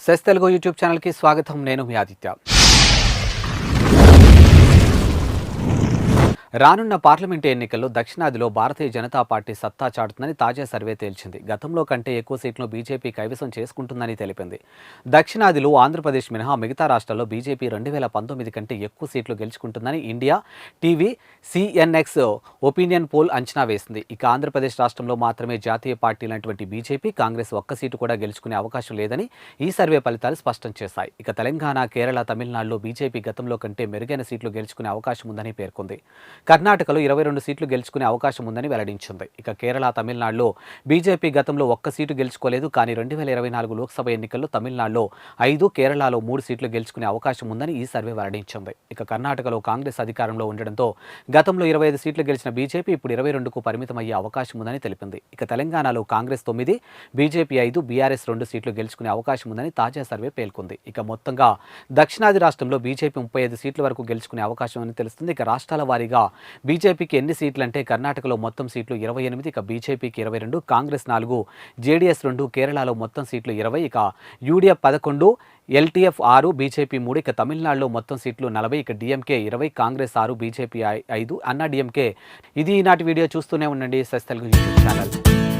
Cess Telugu YouTube ఛానల్కి స్వాగతం నేను మీ ఆదిత్య రానున్న పార్లమెంటు ఎన్నికల్లో దక్షిణాదిలో భారతీయ జనతా పార్టీ సత్తా చాటుతుందని తాజా సర్వే తేల్చింది. గతంలో కంటే ఎక్కువ సీట్లు బీజేపీ కైవసం చేసుకుంటుందని తెలిపింది. దక్షిణాదిలో ఆంధ్రప్రదేశ్ మినహా మిగతా రాష్ట్రాల్లో బీజేపీ రెండు వేల పంతొమ్మిది కంటే ఎక్కువ సీట్లు గెలుచుకుంటుందని India TV CNX opinion poll అంచనా వేసింది. ఇక ఆంధ్రప్రదేశ్ రాష్ట్రంలో మాత్రమే జాతీయ పార్టీలైనటువంటి బీజేపీ కాంగ్రెస్ ఒక్క సీటు కూడా గెలుచుకునే అవకాశం లేదని ఈ సర్వే ఫలితాలు స్పష్టం చేశాయి. ఇక తెలంగాణ కేరళ తమిళనాడులో బీజేపీ గతంలో కంటే మెరుగైన సీట్లు గెలుచుకునే అవకాశం ఉందని పేర్కొంది. కర్ణాటకలో ఇరవై రెండు సీట్లు గెలుచుకునే అవకాశం ఉందని వెల్లడించింది. ఇక కేరళ తమిళనాడులో బీజేపీ గతంలో ఒక్క సీటు గెలుచుకోలేదు కానీ రెండు వేల ఇరవై నాలుగు లోక్సభ ఎన్నికల్లో తమిళనాడులో ఐదు కేరళలో మూడు సీట్లు గెలుచుకునే అవకాశం ఉందని ఈ సర్వే వెల్లడించింది. ఇక కర్ణాటకలో కాంగ్రెస్ అధికారంలో ఉండడంతో గతంలో ఇరవై ఐదు సీట్లు గెలిచిన బీజేపీ ఇప్పుడు ఇరవై రెండుకు పరిమితమయ్యే అవకాశం ఉందని తెలిపింది. ఇక తెలంగాణలో కాంగ్రెస్ తొమ్మిది బీజేపీ ఐదు బీఆర్ఎస్ రెండు సీట్లు గెలుచుకునే అవకాశం ఉందని తాజా సర్వే పేర్కొంది. ఇక మొత్తంగా దక్షిణాది రాష్ట్రంలో బీజేపీ ముప్పై ఐదు సీట్ల వరకు గెలుచుకునే అవకాశం అని తెలుస్తుంది. ఇక రాష్ట్రాల వారీగా బీజేపీకి ఎన్ని సీట్లు అంటే కర్ణాటకలో మొత్తం సీట్లు ఇరవై ఎనిమిది ఇక బీజేపీకి ఇరవై రెండు కాంగ్రెస్ నాలుగు జేడీఎస్ రెండు కేరళలో మొత్తం సీట్లు ఇరవై ఇక యూడీఎఫ్ పదకొండు ఎల్టీఎఫ్ ఆరు బీజేపీ మూడు ఇక తమిళనాడులో మొత్తం సీట్లు నలభై ఇక డిఎంకే ఇరవై కాంగ్రెస్ ఆరు బీజేపీ ఐ- ఐదు అన్నా డిఎంకే. ఇది ఈనాటి వీడియో చూస్తూనే ఉండండి సస్ తెలుగు యూట్యూబ్ ఛానల్.